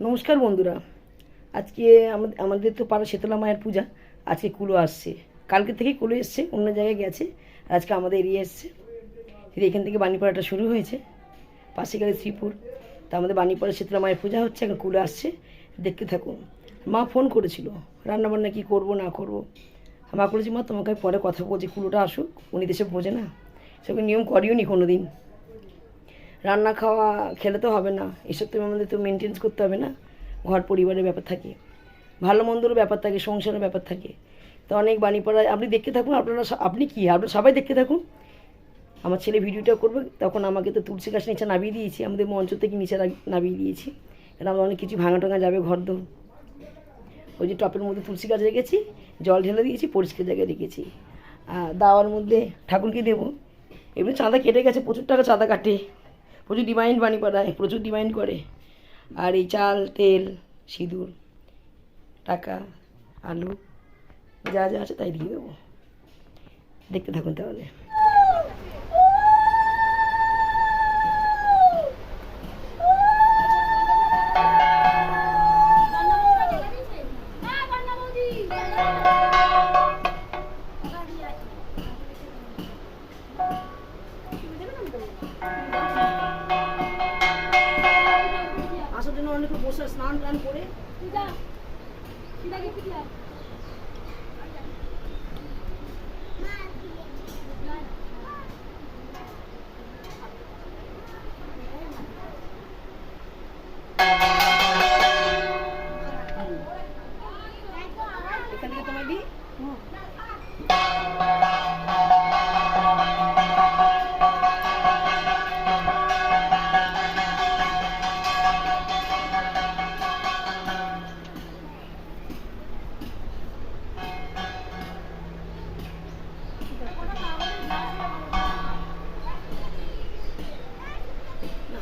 নমস্কার বন্ধুরা। আজকে আমাদের তো পাড়া শীতলা মায়ের পূজা। আজকে কুলো আসছে। কালকে থেকেই কুলো এসছে, অন্য জায়গায় গেছে। আজকে আমাদের এরিয়া এসছে। এখান থেকে বাণীপাড়াটা শুরু হয়েছে। পাশে গেলে শ্রীপুর। তা আমাদের বাণীপাড়া শীতলা মায়ের পূজা হচ্ছে, এখন কুলো আসছে। দেখতে থাকুন। মা ফোন করেছিল, রান্নাবান্না কী করব, না করব। মা করেছি মা, তোমাকে পরে কথা বলছি কুলোটা আসুক। উনি দেশে বোঝে না। সেগুলো নিয়ম করিও নি কোনো দিন রান্না খাওয়া খেলে তো হবে না। এসব তো আমাদের তো মেনটেন্স করতে হবে না। ঘর পরিবারের ব্যাপার থাকে। ভালো মন্দরও ব্যাপার থাকে, সংসারের ব্যাপার থাকে। তো অনেক বাণীপাড়ায় আপনি দেখতে থাকুন, আপনারা আপনি কি? আপনারা সবাই দেখতে থাকুন। আমার ছেলে ভিডিওটা করবে, তখন আমাকে তো তুলসী গাছ নিচে নামিয়ে দিয়েছি। আমাদের মঞ্চ থেকে নিচে নামিয়ে দিয়েছি। কারণ আমার অনেক কিছু ভাঙা টাঙা যাবে ঘর দৌড় ওই যে টপের মধ্যে তুলসী গাছ রেখেছি, জল ঢেলে দিয়েছি, পরিষ্কার জায়গায় রেখেছি। আর দাওয়ার মধ্যে ঠাকুরকে দেবো। এমনি চাঁদা কেটে গেছে, প্রচুর টাকা চাঁদা কাটে। প্রচুর ডিমান্ড বাণী পাড়ায় প্রচুর ডিমাইন্ড করে। আর এই চাল, তেল, সিঁদুর, টাকা, আলু, যা যা আছে তাই দিয়ে দেবো। দেখতে থাকুন তাহলে। স্নান টান করে।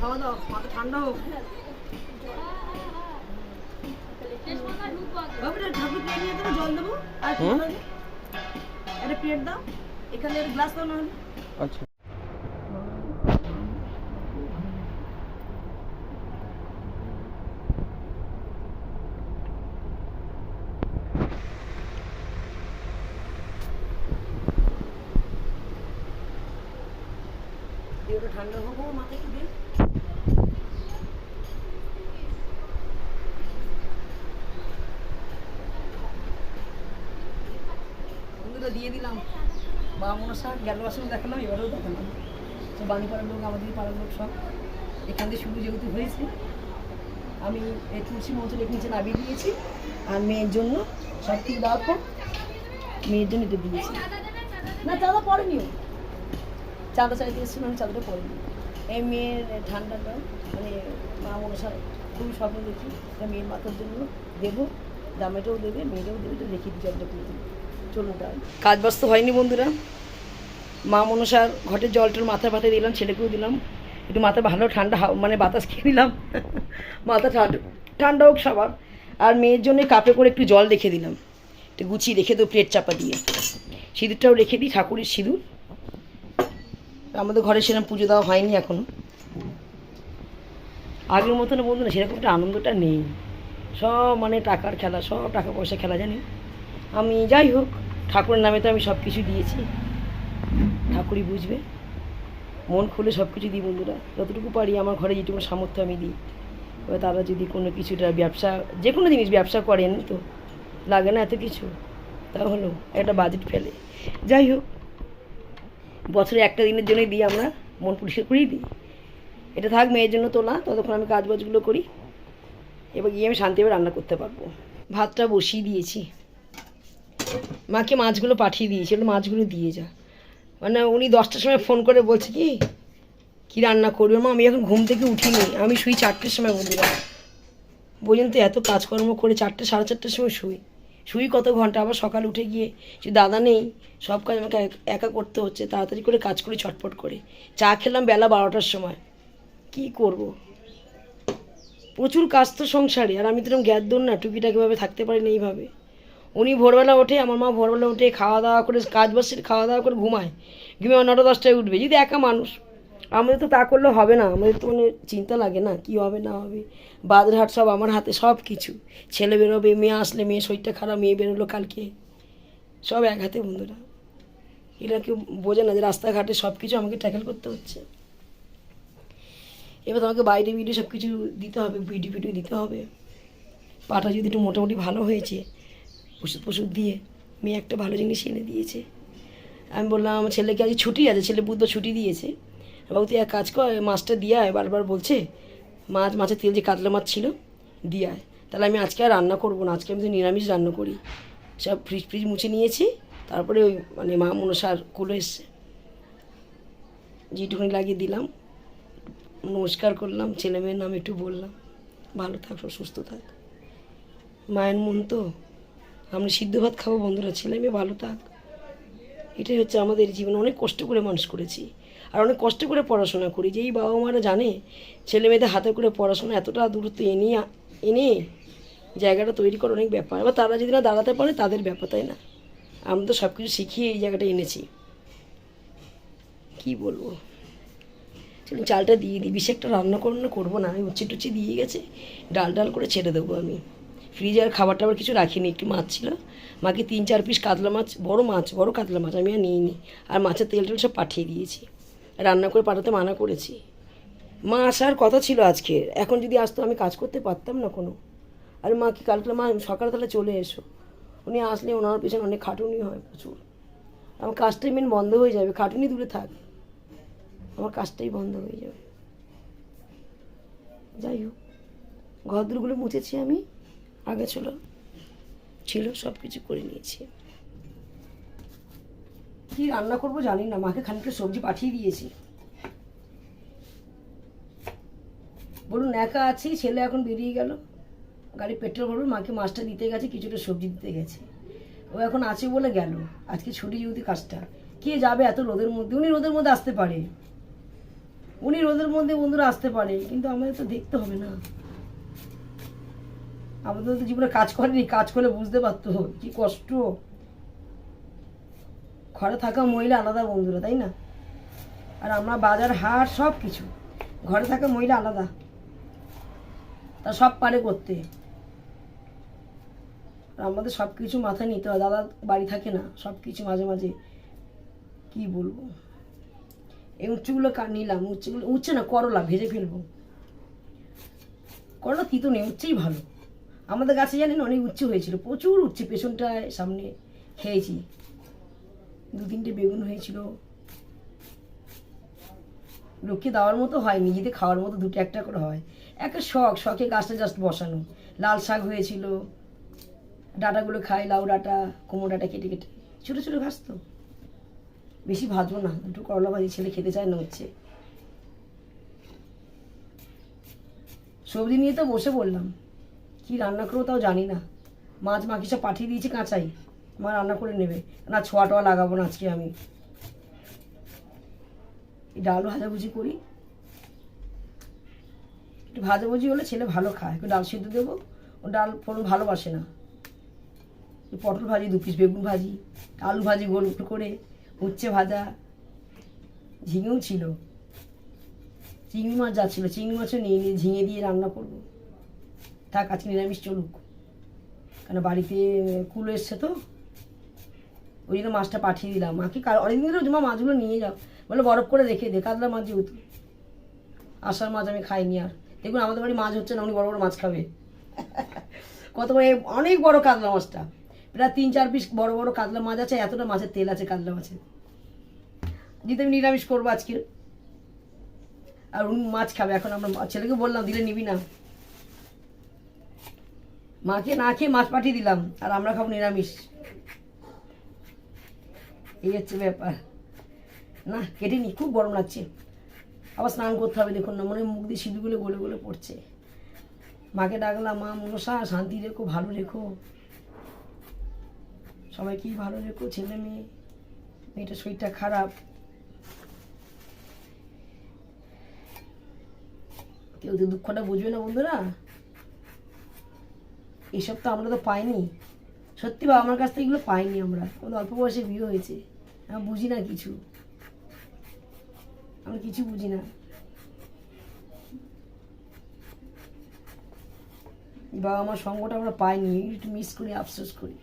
খাওয়া দাও মাথা ঠান্ডা হোক। ঠাকুর প্লেট নিয়ে জল দেবো। আর? একটা প্লেট দাও এখানে গ্লাস দাও না আচ্ছা দিয়ে ওটা ঠান্ডা হোক ও মাথায় একটু দিয়ে বন্ধুরা দিয়ে দিলাম। মা মনসা গেল আসলে দেখালাম, এবারেও দেখালাম। তো বাণী পাড়ার লোক, আমাদের পাড়ার লোক সব এখান থেকে শুরু যেহেতু হয়েছে, আমি এই তুলসী মঞ্চ রেখে নিচে নামিয়ে দিয়েছি, আর মেয়ের জন্য সব কিছু দেওয়ার পর মেয়ের জন্য এটা দিয়েছি। না চাঁদা পড়েনিও চাঁদা চাইতে এসেছিল, আমি চাঁদাটা পড়িনি। এই মেয়ের ঠান্ডাটা মানে মা মনসা খুবই স্বপ্ন দেখি। মেয়ের মাথার জন্য দেবো, দামেটাও দেবে, মেয়েটাও দেবে তো দেখি দু চারটা করে দেবে কাজ বাস্ত হয়নি বন্ধুরা। মা মনসার ঘটের জলটার মাথায় মাথায় দিলাম, ছেলেকেও দিলাম। একটু মাথা ভালো, ঠান্ডা মানে বাতাস খেয়ে নিলাম। মাথা ঠান্ডা ঠান্ডা হোক সবার। আর মেয়ের জন্য কাপে করে একটু জল রেখে দিলাম। একটু গুছিয়ে রেখে দেবো প্লেট চাপা দিয়ে। সিঁদুরটাও রেখে দিই, ঠাকুরের সিঁদুর। আমাদের ঘরে সেরকম পুজো দেওয়া হয়নি এখনও। আগের মতন বলতো না সেরকম একটা আনন্দটা নেই। সব মানে টাকার খেলা, সব টাকা পয়সা খেলা জানি। আমি যাই হোক ঠাকুরের নামে তো আমি সব কিছু দিয়েছি। ঠাকুরই বুঝবে। মন খুলে সব কিছু দিই বন্ধুরা। যতটুকু পারি আমার ঘরে যেটুকু সামর্থ্য আমি দিই। এবার তারা যদি কোনো কিছুটা ব্যবসা যে কোনো জিনিস ব্যবসা করেন তো, লাগে না এত কিছু। তাহলেও একটা বাজেট ফেলে। যাই হোক, বছরে একটা দিনের জন্যই দিই আমরা, মন পরিষ্কার করেই দিই। এটা থাক মেয়ের জন্য তোলা, ততক্ষণ আমি কাজবাজগুলো করি। এবার গিয়ে আমি শান্তিভাবে রান্না করতে পারব। ভাতটা বসিয়ে দিয়েছি। মাকে মাছগুলো পাঠিয়ে দিয়েছি ওগুলো মাছগুলো দিয়ে যা। মানে উনি দশটার সময় ফোন করে বলছে কি, কী রান্না করবে? মা, আমি এখন ঘুম থেকে উঠিনি, আমি শুই চারটের সময় বন্ধুরা বোঝেন তো এত কাজকর্ম করে চারটে, সাড়ে চারটের সময় শুই। শুই কত ঘণ্টা? আবার সকালে উঠে গিয়ে যে দাদা নেই, সব কাজ আমাকে এক- করতে হচ্ছে, তাড়াতাড়ি করে কাজ করি, ছটপট করে। চা খেলাম বেলা বারোটার সময়। কি করব? প্রচুর কাজ তো সংসারে, আর আমি তো এরকম গ্যাস দৌড় না, টুকিটাকিভাবে থাকতে পারি না এইভাবে। উনি ভোরবেলা ওঠে, আমার মা ভোরবেলা উঠে খাওয়া দাওয়া করে কাজ বসে খাওয়া দাওয়া করে ঘুমায়। ঘুমিয়ে নটা দশটায় উঠবে, যদি একা মানুষ। আমাদের তো তা করলে হবে না, আমাদের তো মানে চিন্তা লাগে না, কি হবে না হবে। বাজারহাট সব আমার হাতে সব কিছু। ছেলে বেরোবে, মেয়ে আসলে মেয়ে শরীরটা খারাপ, মেয়ে বেরোলো কালকে। সব এক হাতে বন্ধুরা। এরা কেউ বোঝে না যে রাস্তাঘাটে সব কিছু আমাকে ট্যাকেল করতে হচ্ছে। এবার তোমাকে বাইরে ভিডিও সব কিছু দিতে হবে ভিডিও ভিডিও দিতে হবে। পাটা যদি একটু মোটামুটি ভালো হয়েছে ওষুধ ফষুধ দিয়ে মেয়ে একটা ভালো জিনিস এনে দিয়েছে। আমি বললাম, আমার ছেলেকে আজ ছুটি আছে, ছেলে বুধবার ছুটি দিয়েছে। বাবু, তুই এক কাজ কর মাছটা দিয়ে বারবার বলছে, মাছ, মাছের তেল যে কাতলা মাছ ছিল, দিয়ে তাহলে আমি আজকে আর রান্না করব না, আজকে আমি তো নিরামিষ রান্না করি। সব ফ্রিজ ফ্রিজ মুছে নিয়েছি, তারপরে ওই মানে মা মনসার কুলো এসছে। যেটুকুনি লাগিয়ে দিলাম, নমস্কার করলাম, ছেলে মেয়ের নাম একটু বললাম, ভালো থাক, সুস্থ থাক। মায়ের মন তো আমরা সিদ্ধ ভাত খাব, বন্ধুরা, ছেলে মেয়ে, ভালো থাক। এটাই হচ্ছে আমাদের জীবন অনেক কষ্ট করে মানুষ করেছি। আর অনেক কষ্ট করে পড়াশোনা করি। যেই বাবা মারা জানে, ছেলে মেয়েদের হাতে করে পড়াশোনা এতটা দূরত্ব এনে এনে জায়গাটা তৈরি করা অনেক ব্যাপার। এবার তারা যদি না দাঁড়াতে পারে, তাদের ব্যাপার, তাই না? আমরা তো সব কিছু শিখিয়ে এই জায়গাটা এনেছি। কি বলব? চালটা দিয়ে দিই। বেশি একটা রান্না করুন করব না, আমি উচ্চে টুচি দিয়ে গেছে। ডাল ডাল করে ছেড়ে দেবো আমি। ফ্রিজে আর খাবার টাবার কিছু রাখিনি, একটু মাছ ছিল। মাকে তিন চার পিস কাতলা মাছ, বড় মাছ, বড় কাতলা মাছ আমি আর নিইনি। আর মাছের তেল টেল সব পাঠিয়ে দিয়েছি। রান্না করে পাঠাতে মানা করেছি। মা আসার কথা ছিল আজকে। এখন যদি আসতো আমি কাজ করতে পারতাম না কোনো। আর মা কি কালকে মা সকালে তাহলে চলে এসো। উনি আসলে ওনার পেছনে অনেক খাটুনি হয় প্রচুর। আমার কাজটাই মেন বন্ধ হয়ে যাবে। খাটুনি দূরে থাক। আমার কাজটাই বন্ধ হয়ে যাবে। যাই হোক ঘরদুরগুলো মুছেছি আমি। আগে ছিল ছিল সব কিছু করে নিয়েছি। কি রান্না করব জানি না, মাকে খানিকটা সবজি পাঠিয়ে দিয়েছি। বলুন, একা আছি, ছেলে এখন বেরিয়ে গেল। গাড়ি পেট্রোল ভরবে, মাকে মাছটা দিতে গেছে, কিছুটা সবজি দিতে গেছে। ও এখন আছে বলে গেল, আজকে ছুটি যেহেতু কাজটা। কে যাবে এত রোদের মধ্যে? উনি রোদের মধ্যে আসতে পারে। উনি রোদের মধ্যে বন্ধুরা আসতে পারে, কিন্তু আমাদের তো দেখতে হবে না। আমাদের তো জীবনে কাজ করেনি, কাজ করলে বুঝতে পারতো। কি কষ্ট। ঘরে থাকা মহিলা আলাদা বন্ধুরা, তাই না? আর আমরা বাজার, হাট সব কিছু ঘরে থাকা মহিলা আলাদা। তা সব পারে করতে। আমাদের সব কিছু মাথায় নিতে হয়। দাদা বাড়ি থাকে না সব কিছু মাঝে মাঝে। কি বলব? এই উচ্চগুলো নিলাম, উচ্চগুলো উচ্ছে না, করলা, ভেজে ফেলব। করলা তিতো নেই, উচ্ছেই ভালো। আমাদের গাছে জানেন অনেক উচ্ছে হয়েছিল, প্রচুর উচ্ছে পেছনটায় সামনে খেয়েছি। দু তিনটে বেগুন হয়েছিল। লোককে দেওয়ার মতো হয় নিজেদের খাওয়ার মতো দুটো একটা করে হয়। একটা শখ, শখে গাছটা জাস্ট বসানো। লাল শাক হয়েছিল, ডাটাগুলো খাই, লাউ ডাটা, কুমড়ো ডাটা কেটে কেটে। ছোটো ছোটো ঘাস তো। বেশি ভাজবো না, দুটো করলা ভাজি ছেলে খেতে চায় না হচ্ছে। সবজি নিয়ে তো বসে বললাম কি রান্না করব তাও জানি না। মাছ মাকে সব পাঠিয়ে দিয়েছি কাঁচাই। মা রান্না করে নেবে। না, ছোঁয়া টোয়া লাগাবো না আজকে আমি। ডাল ভাজাভুজি করি। একটু ভাজাভুজি হলে ছেলে ভালো খায়। একটু ডাল সিদ্ধ দেবো। ও ডাল ফোড়ন ভালোবাসে না। পটল ভাজি, দু পিস বেগুন ভাজি, আলু ভাজি গোল করে, উচ্ছে ভাজা। ঝিঙেও ছিল। চিংড়ি মাছ যাচ্ছিল চিংড়ি মাছও নিয়ে নিয়ে ঝিঙে দিয়ে রান্না করব। থাক, আজকে নিরামিষ চলুক। কেন বাড়িতে কুলো এসছে তো? ওই জন্য মাছটা পাঠিয়ে দিলাম। মাকে অনেকদিন ধরে মা মাছগুলো নিয়ে যাও। বলে বরফ করে রেখে দে, কাতলা মাছ যেহেতু। আসার মাছ আমি খাইনি আর। দেখুন, আমাদের বাড়ি মাছ হচ্ছে না, উনি বড় বড় মাছ খাবে। কত অনেক বড় কাতলা মাছটা। প্রায় তিন চার পিস বড় বড় কাতলা মাছ আছে, এতটা মাছের তেল আছে কাতলা মাছের। দিতে আমি নিরামিষ করব আজকে। আর উনি মাছ খাবে, এখন আমরা ছেলেকে বললাম, দিলে নিবি না। মাকে না খেয়ে মাছ পাঠিয়ে দিলাম, আর আমরা খাব নিরামিষ। এই হচ্ছে ব্যাপার। না, কেটে নি, খুব গরম লাগছে। আবার স্নান করতে হবে, দেখুন না, মনে মুখ দিয়ে সিঁদুরগুলো গলে গলে পড়ছে। মাকে ডাকলাম, মা, মনসা, শান্তি রেখো, ভালো রেখো। সবাইকেই ভালো রেখো, ছেলে মেয়ে, মেয়েটার শরীরটা খারাপ। কেউ তো দুঃখটা বুঝবে না, বন্ধুরা। এসব তো আমরা তো পাইনি। সত্যি বাবা আমার কাছ থেকে এগুলো পাইনি আমরা। আমাদের অল্প বয়সে বিয়ে হয়েছে। আমরা বুঝি না কিছু। আমরা কিছু বুঝি না। বাবা আমার সঙ্গটা আমরা পাইনি। একটু মিস করি, আফসোস করি।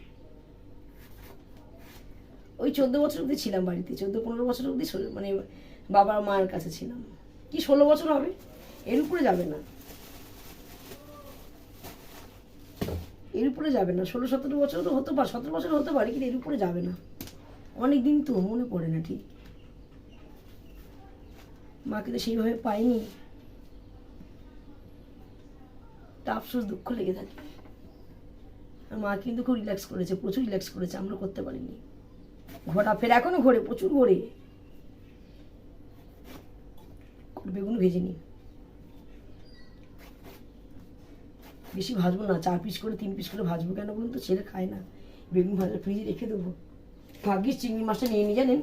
ওই চোদ্দ বছর অবধি ছিলাম বাড়িতে। চোদ্দ, পনেরো বছর অবধি মানে বাবার মায়ের কাছে ছিলাম। কি ষোলো বছর হবে? এর উপরে যাবে না। এর উপরে যাবে না। ষোলো, সতেরো বছর তো হতে পারে, সতেরো বছর হতে পারে, কিন্তু এর উপরে যাবে না। অনেক দিন তো মনে পড়ে না ঠিক। মাকে তো সেইভাবে পাইনি। তা আফসোস, দুঃখ লেগে থাকে। আর মা কিন্তু খুব রিল্যাক্স করেছে, প্রচুর রিল্যাক্স করেছে, আমরা করতে পারিনি। ঘোরা ফের এখনও ঘোরে, প্রচুর ঘোরে। বেগুন ভেজে নি। বেশি ভাজবো না, চার পিস করে, তিন পিস করে ভাজবো কেন বলুন তো? ছেলে খায় না। বেগুন ভাজা ফ্রিজে রেখে দেবো। ভাগ্যিস চিংড়ি মাছটা নিয়ে নিয়ে জানেন?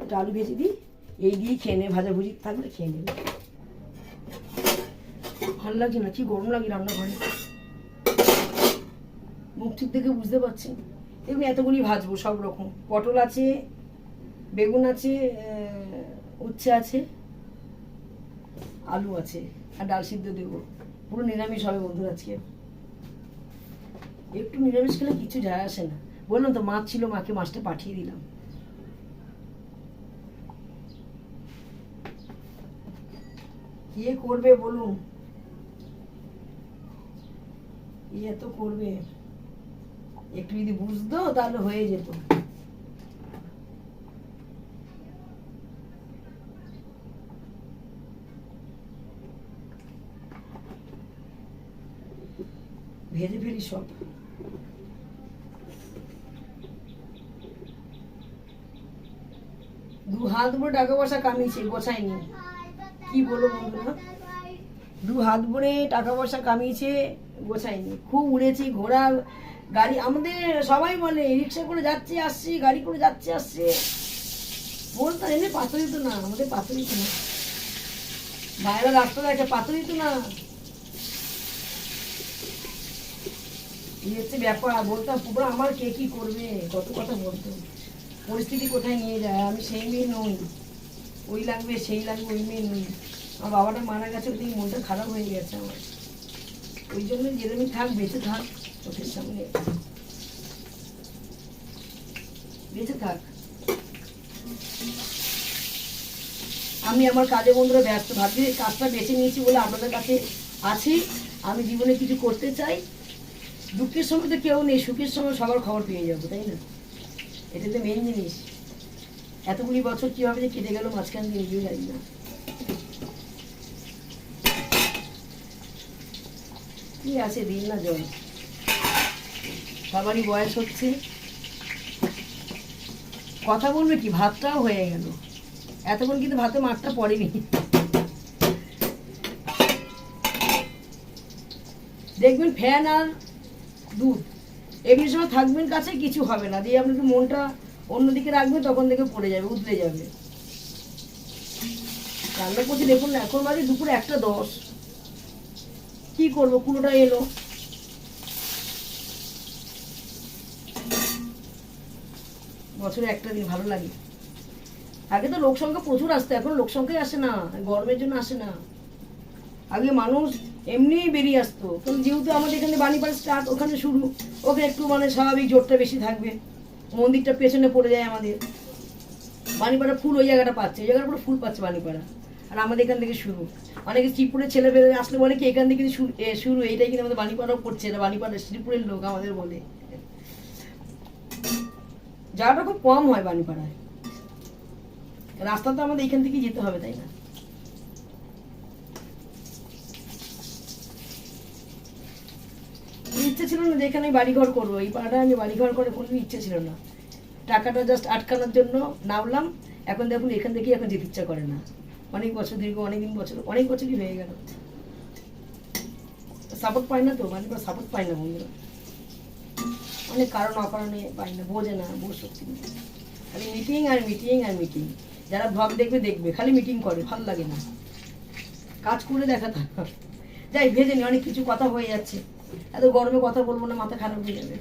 একটু আলু ভেজে দিই, এই দিয়েই খেয়ে নেবে ভাজা ভুজি থাকলে খেয়ে নেবে ভালো লাগছে না, কি গরম লাগে রান্নাঘরে। মুখ ঠিক দেখে বুঝতে পারছেন? দেখুন, এতগুলি ভাজবো সব রকম। পটল আছে, বেগুন আছে উচ্ছে আছে, আলু আছে, আর ডাল সিদ্ধ দেবো। পুরো নিরামিষ হবে বন্ধুরা আজকে। একটু নিরামিষ খেলে কিছু যায় আসে না। বললাম তো মাছ ছিল, মাকে মাছটা পাঠিয়ে দিলাম। কে করবে বলুন? এত করবে? একটু যদি বুঝতো, তাহলে হয়ে যেত। ভেজে ফেলি সব। দু হাত ভরে টাকা পয়সা কামিয়েছে গোছায়নি কি বলব বন্ধুরা? দু হাত ভরে টাকা পয়সা কামিয়েছে গোছায়নি খুব উড়েছি, ঘোড়া, গাড়ি, আমাদের সবাই বলে, রিক্সা করে যাচ্ছে, আসছে, গাড়ি করে যাচ্ছে, আসছে। বলতাম এনে পাথর দিত না, আমাদের পাথর দিত না। বাইরে রাস্তা দেখে পাথর দিত না। হচ্ছে ব্যাপার বলতাম পুরো আমার কে কি করবে? কত কথা বলতো। পরিস্থিতি কোথায় নিয়ে যায়? আমি সেই মেয়ে নই। ওই লাগবে, সেই লাগবে, ওই মেয়ে নই। আমার বাবাটা মারা গেছে, ওই মনটা খারাপ হয়ে গেছে আমার। ওই জন্য যেরকমই থাক, বেঁচে থাক চোখের সামনে। বেঁচে থাক। আমি আমার কাজে বন্ধুরা ব্যস্ত, ভাবছি কাজটা বেছে নিয়েছি বলে আপনাদের কাছে আছি। আমি জীবনে কিছু করতে চাই। দুঃখের সময় তো কেউ নেই, সুখের সময় সবার খবর পেয়ে যাব, তাই না? এটা তো মেন জিনিস। এতগুলি বছর কীভাবে যে কেটে গেল মাঝখান দিয়ে নিজেও জানি না। কি আছে দিন না জল সবারই বয়স হচ্ছে। কথা বলবে কি? ভাতটাও হয়ে গেল। এতক্ষণ কিন্তু ভাতে মাঠটা পড়েনি। দেখবেন ফ্যান আর দুধ এমনি সময় থাকবেন কাছে, কিছু হবে না। দিয়ে আপনি একটু মনটা অন্যদিকে রাখবেন তখন থেকে পড়ে যাবে উতলে যাবে। রান্না করছি দেখুন না, এখন বাজে দুপুরে একটা দশ। কি করব? কুলোটা এলো। বছরে একটা দিন ভালো লাগে। আগে তো লোক সংখ্যা প্রচুর আসতো, এখন লোক সংখ্যাই আসে না, গরমের জন্য আসে না। আগে মানুষ এমনিই বেরিয়ে আসতো। কিন্তু যেহেতু আমাদের এখানে বাণীপাড়া স্টার্ট ওখানে শুরু ওখানে একটু মানে স্বাভাবিক জোরটা বেশি থাকবে। মন্দিরটা পেছনে পড়ে যায় আমাদের। বাণীপাড়া ফুল ওই জায়গাটা পাচ্ছে, ওই জায়গাটা ফুল পাচ্ছে বাণীপাড়া। আর আমাদের এখান থেকে শুরু। অনেকে শ্রীপুরের ছেলে বেরোয় আসলে বলে কি, এখান থেকে শুরু শুরু, এইটাই কিন্তু আমাদের বাণীপাড়াও পড়ছে এটা বাণীপাড়া শ্রীপুরের লোক আমাদের বলে। যাওয়াটা খুব কম হয় বাণীপাড়ায়। রাস্তা তো আমাদের এখান থেকেই যেতে হবে, তাই না ইচ্ছে ছিল না যে এখানে বাড়িঘর করব? এই পাড়াটা আমি বাড়িঘর করে কোনো ইচ্ছে ছিল না। টাকাটা জাস্ট আটকানোর জন্য নামলাম। এখন দেখুন, এখান থেকেই এখন যেতে ইচ্ছা করে না। অনেক বছর দীর্ঘ অনেক দিন বছর, অনেক বছরই হয়ে গেল। সাপোর্ট পাই না তো? মানে সাপোর্ট পাই না বন্ধুরা। অনেক কারণ অকারণে পাই না, বোঝে না বোঝ নেই। খালি মিটিং আর মিটিং আর মিটিং যারা ভ্লগ দেখবে দেখবে। খালি মিটিং করে, ভালো লাগে না। কাজ করে দেখা যাই, ভেজে নি, অনেক কিছু কথা হয়ে যাচ্ছে। এত গরমে কথা বলব না, মাথা খারাপ হয়ে যাবে।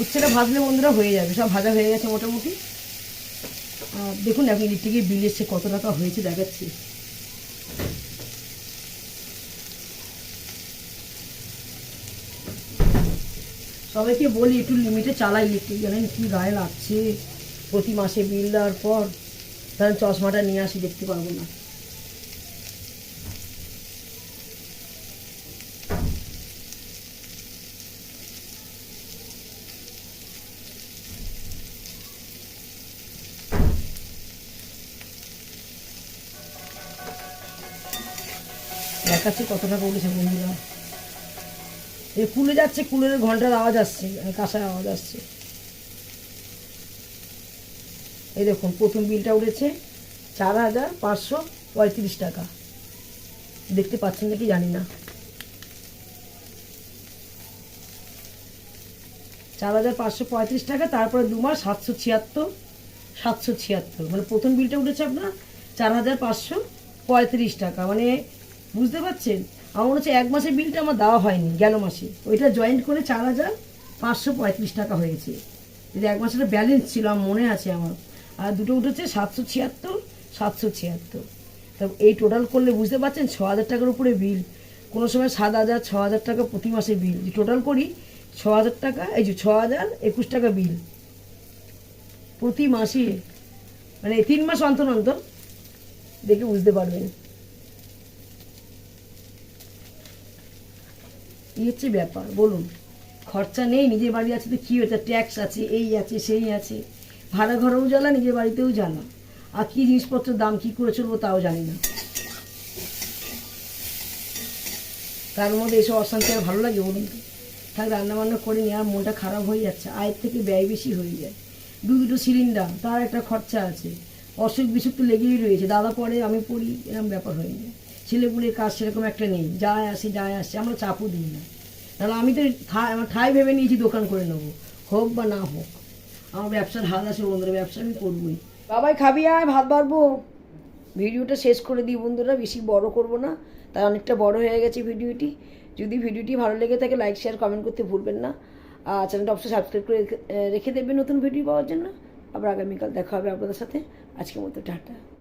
উচ্ছেটা ভাজলে বন্ধুরা হয়ে যাবে, সব ভাজা হয়ে গেছে মোটামুটি। দেখুন এখন ইলেকট্রিকের বিল এসছে, কত টাকা হয়েছে দেখাচ্ছি। সবাইকে বলি, একটু লিমিটে চালাই ইলেকট্রিক জানেন কি গায়ে লাগছে। প্রতি মাসে বিল দেওয়ার পর তাহলে চশমাটা নিয়ে আসি, দেখতে পারব না। দেখাচ্ছি কত টাকা উঠেছে বন্ধুরা। এ কুলে যাচ্ছে, কুলের ঘণ্টার আওয়াজ আসছে কাঁসার আওয়াজ আসছে। এই দেখুন, প্রথম বিলটা উঠেছে চার হাজার পাঁচশো পঁয়ত্রিশ টাকা। দেখতে পাচ্ছেন নাকি জানি না। চার হাজার পাঁচশো পঁয়ত্রিশ টাকা, তারপরে দু মাস সাতশো ছিয়াত্তর সাতশো ছিয়াত্তর। মানে প্রথম বিলটা উঠেছে আপনার চার হাজার পাঁচশো পঁয়ত্রিশ টাকা। মানে বুঝতে পারছেন? আমার হচ্ছে এক মাসের বিলটা আমার দেওয়া হয়নি, গেল মাসে। ওইটা জয়েন্ট করে চার হাজার পাঁচশো পঁয়ত্রিশ টাকা হয়েছে যদি এক মাসের ব্যালেন্স ছিল, আমার মনে আছে আমার। আর দুটো উঠেছে সাতশো ছিয়াত্তর সাতশো ছিয়াত্তর। তা এই টোটাল করলে বুঝতে পারছেন, ছ হাজার টাকার উপরে বিল কোনো সময় সাত হাজার, ছ হাজার টাকা প্রতি মাসে বিল যে টোটাল করি, ছ হাজার টাকা, এই যে ছ হাজার একুশ টাকা বিল প্রতি মাসে মানে তিন মাস অন্তর অন্তর, দেখে বুঝতে পারবেন। এই হচ্ছে ব্যাপার? বলুন। খরচা নেই, নিজের বাড়ি আছে তো কী হচ্ছে? ট্যাক্স আছে, এই আছে, সেই আছে। ভাড়া ঘরেও জ্বালা, নিজের বাড়িতেও জ্বালা। আর কী জিনিসপত্রের দাম কী করে চলবো তাও জানি না। তার মধ্যে এসব অশান্তি আর ভালো লাগে বলুন তো। থাক, রান্নাবান্না করে নিয়ে আর মনটা খারাপ হয়ে যাচ্ছে। আয়ের থেকে ব্যয় বেশি হয়ে যায়। দু দুটো সিলিন্ডার, তার একটা খরচা আছে। অসুখ বিসুখ তো লেগেই রয়েছে। দাদা পড়ে, আমি পড়ি এরকম ব্যাপার হয়ে যায়। ছেলেপুলের কাজ সেরকম একটা নেই। যায় আসে যায় আসে, আমরা চাপও দিই না। তাহলে আমি তো ঠাই ভেবে নিয়েছি, দোকান করে নেব। হোক বা না হোক, আমার ব্যবসার হাত আছে বন্ধুরা, ব্যবসা আমি করবোই। বাবাই, খাবি, আয়, ভাত বাড়বো। ভিডিওটা শেষ করে দিই বন্ধুরা, বেশি বড় করব না, তাই অনেকটা বড় হয়ে গেছে ভিডিওটি। যদি ভিডিওটি ভালো লেগে থাকে লাইক শেয়ার কমেন্ট করতে ভুলবেন না। আর চ্যানেলটা অবশ্যই সাবস্ক্রাইব করে রেখে- রেখে দেবেন নতুন ভিডিও পাওয়ার জন্য। আবার আগামীকাল দেখা হবে আপনাদের সাথে। আজকের মতো, টাটা।